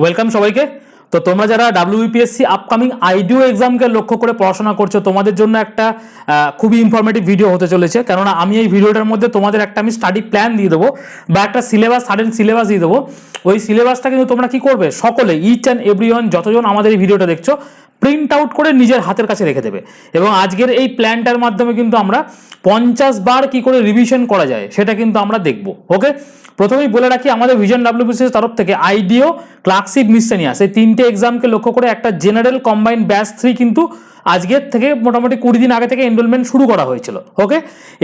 Welcome সবাইকে। তো তোমরা যারা ডাব্লিউবিপিএসসি আপকামিং আইডিও এক্সামকে লক্ষ্য করে পড়াশোনা করছ, তোমাদের জন্য একটা খুবই ইনফরমেটিভ ভিডিও হতে চলেছে। কেননা আমি এই ভিডিওটার মধ্যে তোমাদের একটা আমি স্টাডি প্ল্যান দিয়ে দেবো বা একটা সিলেবাস সাডেন সিলেবাস দিয়ে দেবো। ওই সিলেবাসটা কিন্তু তোমরা কি করবে? সকলে ইচ অ্যান্ড এভরিওয়ান যতজন আমাদের এই ভিডিওটা দেখছ প্রিন্ট আউট করে নিজের হাতের কাছে রেখে দেবে। এবং আজকের এই প্ল্যানটার মাধ্যমে কিন্তু আমরা পঞ্চাশ বার কি করে রিভিশন করা যায়, সেটা কিন্তু আমরা দেখব। ওকে প্রথমেই বলে রাখি, আমাদের ভিজন ডাব্লিউবিসির তরফ থেকে আইডিও ক্লার্কশিপ মিসেনিয়া এই তিনটে এক্সামকে লক্ষ্য করে একটা জেনারেল কম্বাইন ব্যাচ থ্রি কিন্তু আজকের থেকে মোটামুটি কুড়ি দিন আগে থেকে এনরোলমেন্ট শুরু করা হয়েছিল। ওকে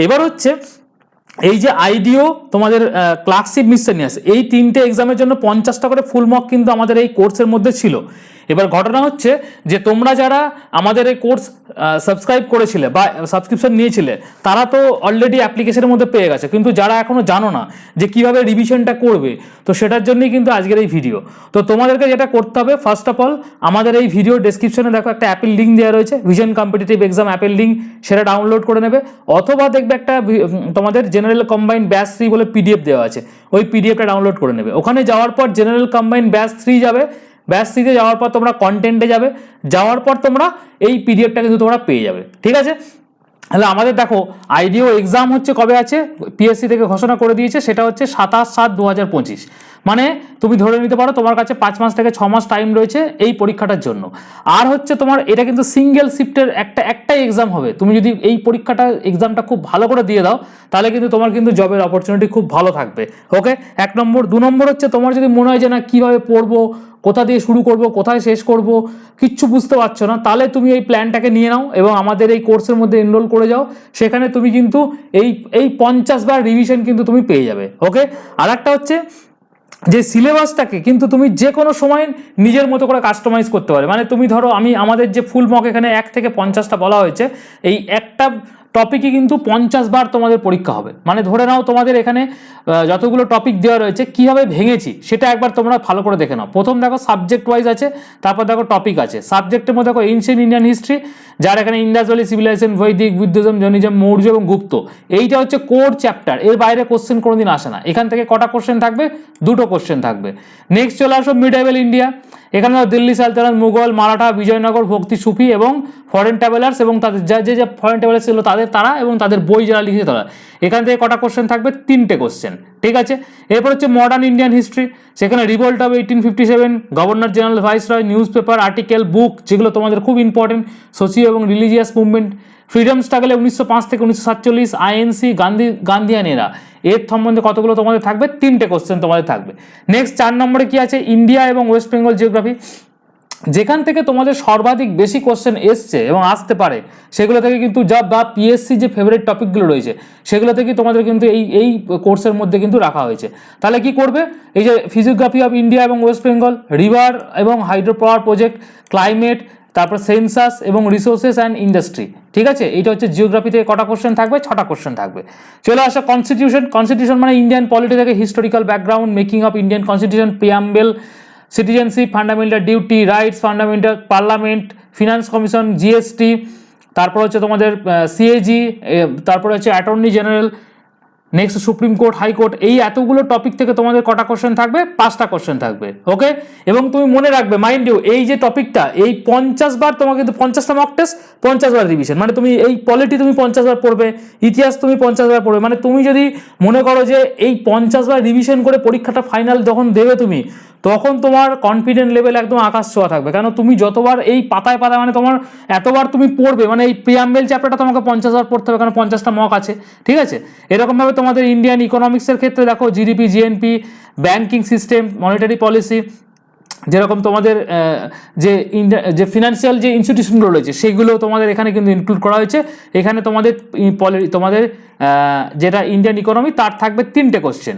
এবার হচ্ছে এই যে আইডিও তোমাদের ক্লার্কশিপ মিসেনিয়াস এই তিনটে এক্সামের জন্য পঞ্চাশটা করে ফুল মার্ক কিন্তু আমাদের এই কোর্সের মধ্যে ছিল। এবার ঘটনা হচ্ছে যে তোমরা যারা আমাদের এই কোর্স সাবস্ক্রাইব করেছিলে বা সাবস্ক্রিপশন নিয়েছিলে, তারা তো অলরেডি অ্যাপ্লিকেশনের মধ্যে পেয়ে গেছে। কিন্তু যারা এখনও জানো না যে কীভাবে রিভিশনটা করবে, তো সেটার জন্যই কিন্তু আজকের এই ভিডিও তো তোমাদেরকে যেটা করতে হবে ফার্স্ট অফ অল আমাদের এই ভিডিও ডেসক্রিপশনে দেখো একটা অ্যাপেল লিঙ্ক দেওয়া রয়েছে vision competitive exam apple link সেটা ডাউনলোড করে নেবে। অথবা দেখবে একটা তোমাদের জেনারেল কম্বাইন্ড ব্যাস থ্রি বলে পিডিএফ দেওয়া আছে, ওই পিডিএফটা ডাউনলোড করে নেবে। ওখানে যাওয়ার পর জেনারেল কম্বাইন্ড ব্যাস থ্রি যাবে ব্যাচ সিতে যাওয়ার পর তোমরা কন্টেন্টে যাবে, যাওয়ার পর তোমরা এই পিডিএফটা কিন্তু তোমরা পেয়ে যাবে, ঠিক আছে? তাহলে আমাদের দেখো আইডিও এক্সাম হচ্ছে কবে আছে? পিএসসি থেকে ঘোষণা করে দিয়েছে, সেটা হচ্ছে সাতাশ সাত দু হাজার পঁচিশ। মানে তুমি ধরে নিতে পারো তোমার কাছে পাঁচ মাস থেকে ছ মাস টাইম রয়েছে এই পরীক্ষাটার জন্য। আর হচ্ছে তোমার এটা কিন্তু সিঙ্গেল শিফটের একটা, একটাই এক্সাম হবে। তুমি যদি এই পরীক্ষাটা এক্সামটা খুব ভালো করে দিয়ে দাও, তাহলে কিন্তু তোমার কিন্তু জবের অপরচুনিটি খুব ভালো থাকবে। ওকে এক নম্বর। দু নম্বর হচ্ছে তোমার যদি মনে হয় যে না, কীভাবে পড়ব, কোথা দিয়ে শুরু করব, কোথায় শেষ করব, কিচ্ছু বুঝতে পারছ না, তাহলে তুমি এই প্ল্যানটাকে নিয়ে নাও এবং আমাদের এই কোর্সের মধ্যে এনরোল করে যাও। সেখানে তুমি কিন্তু এই এই পঞ্চাশ বার রিভিশন কিন্তু তুমি পেয়ে যাবে। ওকে আর একটা হচ্ছে যে সিলেবাসটাকে কিন্তু তুমি যে কোনো সময় নিজের মতো করে কাস্টমাইজ করতে পারবে মানে তুমি ধরো আমি, আমাদের যে ফুল মক এখানে এক থেকে পঞ্চাশটা বলা হয়েছে, এই একটা টপিকই কিন্তু পঞ্চাশ বার তোমাদের পরীক্ষা হবে। মানে ধরে নাও তোমাদের এখানে যতগুলো টপিক দেওয়া রয়েছে, কীভাবে ভেঙেছি, সেটা একবার তোমরা ভালো করে দেখে নাও। প্রথম দেখো সাবজেক্ট ওয়াইজ আছে, তারপর দেখো টপিক আছে। সাবজেক্টের মধ্যে দেখো এনশিয়েন্ট ইন্ডিয়ান হিস্ট্রি যার এখানে ইন্ডাস ভ্যালি সিভিলাইজেশন বৈদিক বুদ্ধিজম জৈনিজম মৌর্য এবং গুপ্ত এইটা হচ্ছে কোর চ্যাপ্টার এর বাইরে কোশ্চেন কোনোদিন আসে না। এখান থেকে কটা কোশ্চেন থাকবে? দুটো কোশ্চেন থাকবে। নেক্সট চলে আসো মিডাইভেল ইন্ডিয়া এখানে দিল্লি সালতানাত, মুঘল, মারাঠা, বিজয়নগর, ভক্তি, সুফি এবং ফরেন ট্রাভেলার্স এবং তাদের যা, যে যে ফরেন ট্রাভেলার্স ছিল, তাদের তারা এবং তাদের বই যারা লিখেছে তারা। এখান থেকে কটা কোশ্চেন থাকবে? তিনটে কোশ্চেন ঠিক আছে? এরপর হচ্ছে মডার্ন ইন্ডিয়ান হিস্ট্রি সেখানে revolt of eighteen fifty seven governor general viceroy newspaper article book যেগুলো তোমাদের খুব ইম্পর্টেন্ট সোশিও এবং রিলিজিয়াস মুভমেন্ট ফ্রিডম স্ট্রাগলে উনিশশো পাঁচ থেকে উনিশশো সাতচল্লিশ আইএনসি গান্ধী গান্ধিয়ান এরা এর সম্বন্ধে কতগুলো তোমাদের থাকবে? তিনটে কোশ্চেন তোমাদের থাকবে। নেক্সট চার নম্বরে কি আছে? ইন্ডিয়া এবং ওয়েস্ট বেঙ্গল জিওগ্রাফি যেখান থেকে তোমাদের সর্বাধিক বেশি কোশ্চেন এসছে এবং আসতে পারে, সেগুলো থেকে কিন্তু যা বা পিএসসি যে ফেভারিট টপিকগুলো রয়েছে, সেগুলো থেকে তোমাদের কিন্তু এই এই কোর্সের মধ্যে কিন্তু রাখা হয়েছে। তাহলে কি করবে? এই যে ফিজিওগ্রাফি অফ ইন্ডিয়া এবং ওয়েস্ট বেঙ্গল রিভার এবং হাইড্রো পাওয়ার প্রজেক্ট ক্লাইমেট তারপর সেন্সাস এবং রিসোর্সেস অ্যান্ড ইন্ডাস্ট্রি ঠিক আছে? এটা হচ্ছে জিওগ্রাফি থেকে কটা কোশ্চেন থাকবে? ছটা কোশ্চেন থাকবে। চলে আসা কনস্টিটিউশন কনস্টিটিউশন মানে ইন্ডিয়ান পলিটি থেকে historical background making of Indian constitution preamble citizenship fundamental duty rights fundamental parliament finance commission GST তারপর হচ্ছে তোমাদের সিএজি তারপর হচ্ছে attorney general next supreme court high court এই এতগুলো টপিক থেকে তোমাদের কটা কোশ্চেন থাকবে? পাঁচটা কোশ্চেন থাকবে ওকে এবং তুমি মনে রাখবে মাইন্ড ইউ এই যে টপিকটা এই পঞ্চাশ বার তোমাকে কিন্তু পঞ্চাশটা মক টেস্ট পঞ্চাশ বার রিভিশন মানে তুমি এই পলিটি তুমি পঞ্চাশ বার পড়বে, ইতিহাস তুমি পঞ্চাশ বার পড়বে। মানে তুমি যদি মনে করো যে এই পঞ্চাশ বার রিভিশন করে পরীক্ষাটা ফাইনাল যখন দেবে তুমি, তখন তোমার কনফিডেন্ট লেভেল একদম আকাশ ছোঁয়া থাকবে। কেন? তুমি যতবার এই পাতায় পাতায় মানে তোমার এতবার তুমি পড়বে মানে এই প্রিয়াম্বেল চ্যাপ্টারটা তোমাকে পঞ্চাশ বার পড়তে হবে, কারণ পঞ্চাশটা মক আছে, ঠিক আছে? এরকমভাবে তোমাদের ইন্ডিয়ান ইকোনমিক্সের ক্ষেত্রে দেখো GDP GNP banking system monetary policy যেরকম তোমাদের যে ইন্ডিয়া যে ফিনান্সিয়াল যে ইনস্টিটিউশনগুলো রয়েছে, সেগুলো তোমাদের এখানে কিন্তু ইনক্লুড করা হয়েছে। এখানে তোমাদের তোমাদের যেটা ইন্ডিয়ান ইকোনমি তার থাকবে তিনটে কোশ্চেন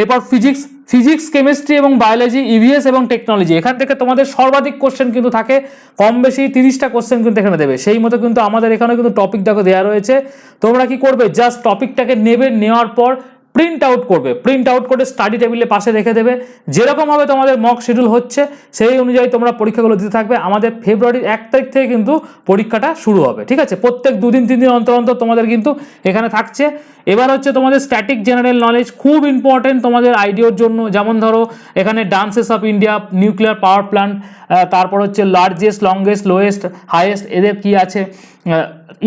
এরপর ফিজিক্স ফিজিক্স কেমিস্ট্রি এবং বায়োলজি ইভিএস এবং টেকনোলজি এখান থেকে তোমাদের সর্বাধিক কোশ্চেন কিন্তু থাকে কম বেশি তিরিশটা কোশ্চেন কিন্তু এখানে দেবে। সেই মতো কিন্তু আমাদের এখানে কিন্তু টপিক দেখো দেওয়া রয়েছে। তোমরা কি করবে? জাস্ট টপিকটাকে নেবে, নেওয়ার পর প্রিন্ট আউট করবে। প্রিন্ট আউট করে স্টাডি টেবিলের পাশে রেখে দেবে। যেরকমভাবে তোমাদের মক শিডিউল হচ্ছে, সেই অনুযায়ী তোমরা পরীক্ষাগুলো দিতে থাকবে। আমাদের ফেব্রুয়ারির এক তারিখ থেকে কিন্তু পরীক্ষাটা শুরু হবে, ঠিক আছে? প্রত্যেক দুদিন, তিন দিন অন্তর অন্তর তোমাদের কিন্তু এখানে থাকছে। এবার হচ্ছে তোমাদের স্ট্যাটিক জেনারেল নলেজ খুব ইম্পর্টেন্ট তোমাদের আইডিয়ার জন্য। যেমন ধরো, এখানে dances of India nuclear power plant তারপর হচ্ছে লার্জেস্ট লংগেস্ট লোয়েস্ট হাইয়েস্ট এদের কি আছে?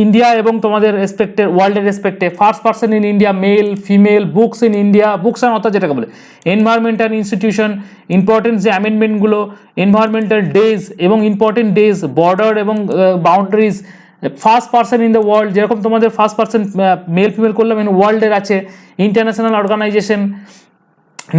ইন্ডিয়া এবং তোমাদের রেসপেক্টে ওয়ার্ল্ডের রেসপেক্টে first person in India male female books in India books and অর্থাৎ যেটাকে বলে। এনভায়রনমেন্টাল ইনস্টিটিউশন ইম্পর্টেন্ট যে অ্যামেন্ডমেন্টগুলো এনভায়রনমেন্টাল ডেজ এবং ইম্পর্টেন্ট ডেজ বর্ডার এবং boundaries first person in the world যেরকম তোমাদের ফার্স্ট পার্সন মেল ফিমেল করলাম ইন ওয়ার্ল্ডের আছে ইন্টারন্যাশনাল অর্গানাইজেশন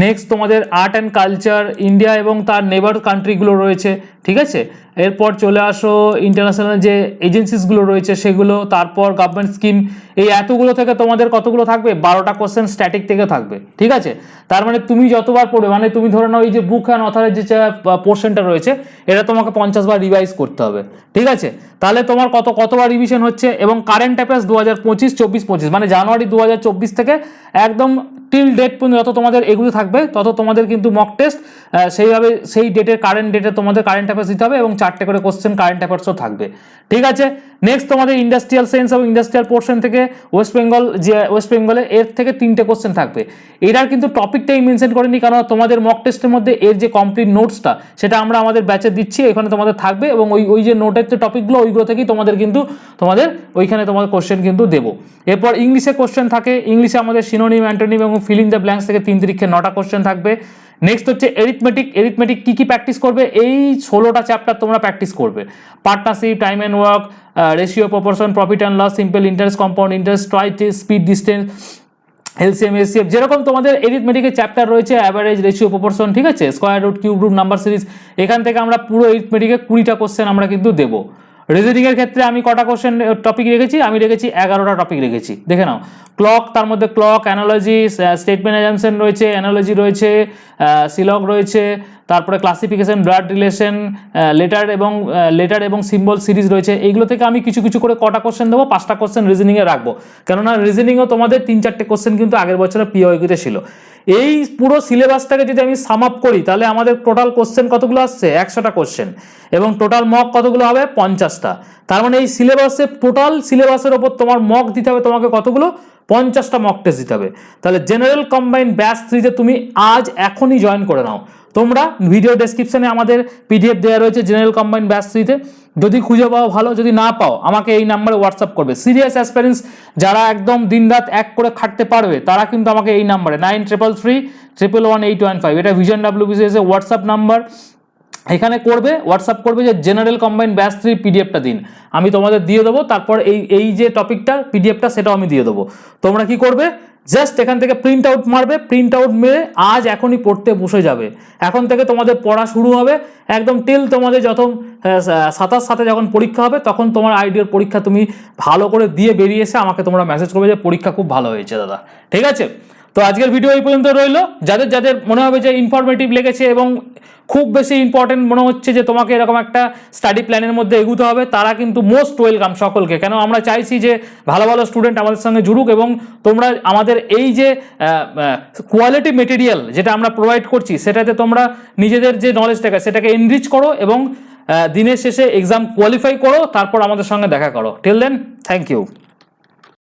নেক্সট তোমাদের আর্ট অ্যান্ড কালচার ইন্ডিয়া এবং তার নেবার কান্ট্রিগুলো রয়েছে, ঠিক আছে? এরপর চলে আসো ইন্টারন্যাশনাল যে এজেন্সিসগুলো রয়েছে সেগুলো, তারপর গভর্নমেন্ট স্কিম এই এতগুলো থেকে তোমাদের কতগুলো থাকবে? বারোটা কোশ্চেন স্ট্যাটিক থেকে থাকবে, ঠিক আছে? তার মানে তুমি যতবার পড়বে মানে তুমি ধরে নাও এই যে বুক অ্যান্ড অথারের যে পোর্শনটা রয়েছে, এটা তোমাকে পঞ্চাশ বার রিভাইজ করতে হবে, ঠিক আছে? তাহলে তোমার কত, কতবার রিভিশন হচ্ছে এবং কারেন্ট অ্যাফেয়ার্স দু হাজার পঁচিশ, চব্বিশ, পঁচিশ মানে জানুয়ারি দু হাজার চব্বিশ থেকে একদম টিল ডেট পর্যন্ত যত তোমাদের এগুলো থাকবে, তত তোমাদের কিন্তু মক টেস্ট সেইভাবে, সেই ডেটের কারেন্ট ডেটে তোমাদের কারেন্ট অ্যাফেয়ার্স দিতে হবে এবং চারটে করে কোশ্চেন কারেন্ট অ্যাফেয়ার্সও থাকবে। ঠিক আছে? নেক্সট তোমাদের ইন্ডাস্ট্রিয়াল সায়েন্স এবং ইন্ডাস্ট্রিয়াল পোর্শন থেকে ওয়েস্ট বেঙ্গল যে ওয়েস্ট বেঙ্গলে এর থেকে তিনটে কোশ্চেন থাকবে। এটার কিন্তু টপিকটাই মেনশন করেনি, কারণ তোমাদের মক টেস্টের মধ্যে এর যে কমপ্লিট নোটসটা সেটা আমরা আমাদের ব্যাচে দিচ্ছি, এখানে তোমাদের থাকবে এবং ওই ওই যে নোটের যে টপিকগুলো ওইগুলো থেকেই তোমাদের কিন্তু তোমাদের ওইখানে তোমাদের কোশ্চেন কিন্তু দেবো। এরপর ইংলিশে কোশ্চেন থাকে। ইংলিশে আমাদের সিনোনিম অ্যান্টোনিম এবং ফিলিং দ্য ব্ল্যাঙ্কস থেকে তিন তারিখে নটা কোশ্চেন থাকবে। নেক্সট হচ্ছে এরিথমেটিক এরিথমেটিক কী কী প্র্যাকটিস করবে? এই ষোলোটা চ্যাপ্টার তোমরা প্র্যাকটিস করবে। Partnership time and work ratio proportion profit and loss simple interest compound interest try it speed distance LCM ACF যেরকম তোমাদের এরিথমেটিকের চ্যাপ্টার রয়েছে অ্যাভারেজ রেশিও প্রপোর্শন ঠিক আছে? Square root cube root number series এখান থেকে আমরা পুরো এরিথমেটিকে কুড়িটা কোশ্চেন আমরা কিন্তু দেবো। রিজনিংয়ের ক্ষেত্রে আমি কটা কোশ্চেন টপিক রেখেছি? আমি রেখেছি এগারোটা টপিক রেখেছি। দেখে নাও। ক্লক তার মধ্যে ক্লক অ্যানালজি স্টেটমেন্ট এজামশন রয়েছে অ্যানালজি রয়েছে সিলক রয়েছে, তারপরে ক্লাসিফিকেশন ব্লাড রিলেশন লেটার এবং লেটার এবং সিম্বল সিরিজ রয়েছে। এইগুলো থেকে আমি কিছু কিছু করে কটা কোশ্চেন দেবো, পাঁচটা কোশ্চেন রিজনিংয়ে রাখব। কেননা রিজনিংও তোমাদের তিন, চারটে কোশ্চেন কিন্তু আগের বছরে পিওইকিতে ছিল। এই পুরো সিলেবাসটাকে যদি আমি সাম আপ করি, তাহলে আমাদের টোটাল কোশ্চেন কতগুলো আসছে? একশোটা কোশ্চেন এবং টোটাল মক কতগুলো হবে? পঞ্চাশটা। তার মানে এই সিলেবাসে টোটাল সিলেবাসের ওপর তোমার মক দিতে হবে তোমাকে কতগুলো? পঞ্চাশটা মক টেস্ট দিতে হবে। তাহলে জেনারেল কম্বাইন্ড ব্যাচ থ্রিতে তুমি আজ এখনই জয়েন করে নাও। তোমরা ভিডিও ডেসক্রিপশনে আমাদের পিডিএফ দেওয়া রয়েছে জেনারেল কম্বাইন ব্যাচ থ্রিতে যদি খুঁজে পাও ভালো, যদি না পাও, আমাকে এই নাম্বারে হোয়াটসঅ্যাপ করবে। সিরিয়াস অ্যাসপেরেন্স যারা একদম দিনরাত এক করে খাটতে পারবে, তারা কিন্তু আমাকে এই নাম্বারে nine triple three triple one eight one five এটা ভিজন ডাব্লিউ বিসিএস এর হোয়াটসঅ্যাপ নাম্বার এখানে করবে হোয়াটসঅ্যাপ করবে যে জেনারেল কম্বাইন ব্যাচ থ্রি পিডিএফটা দিন। আমি তোমাদের দিয়ে দেবো, তারপর এই এই যে টপিকটা পিডিএফটা সেটাও আমি দিয়ে দেবো। তোমরা কি করবে? জাস্ট এখান থেকে প্রিন্ট আউট মারবে প্রিন্ট আউট মেরে আজ এখনই পড়তে বসে যাবে। এখন থেকে তোমাদের পড়া শুরু হবে। একদম টিল তোমাদের যখন সাতাশ সাথে যখন পরীক্ষা হবে, তখন তোমার আইডিয়ার পরীক্ষা তুমি ভালো করে দিয়ে বেরিয়ে এসে আমাকে তোমরা মেসেজ করবে যে পরীক্ষা খুব ভালো হয়েছে, দাদা। ঠিক আছে? তো আজকের ভিডিও এই পর্যন্ত রইল। যাদের যাদের মনে হবে যে ইনফরমেটিভ লেগেছে এবং খুব বেশি ইম্পর্টেন্ট মনে হচ্ছে যে তোমাকে এরকম একটা স্টাডি প্ল্যানের মধ্যে এগুতে হবে, তারা কিন্তু মোস্ট ওয়েলকাম সকলকে। কেন আমরা চাইছি যে ভালো ভালো স্টুডেন্ট আমাদের সঙ্গে জুড়ুক এবং তোমরা আমাদের এই যে কোয়ালিটি মেটেরিয়াল যেটা আমরা প্রোভাইড করছি, সেটাতে তোমরা নিজেদের যে নলেজটাকে সেটাকে এনরিচ করো এবং দিনের শেষে এক্সাম কোয়ালিফাই করো, তারপর আমাদের সঙ্গে দেখা করো। টেল দেন থ্যাংক ইউ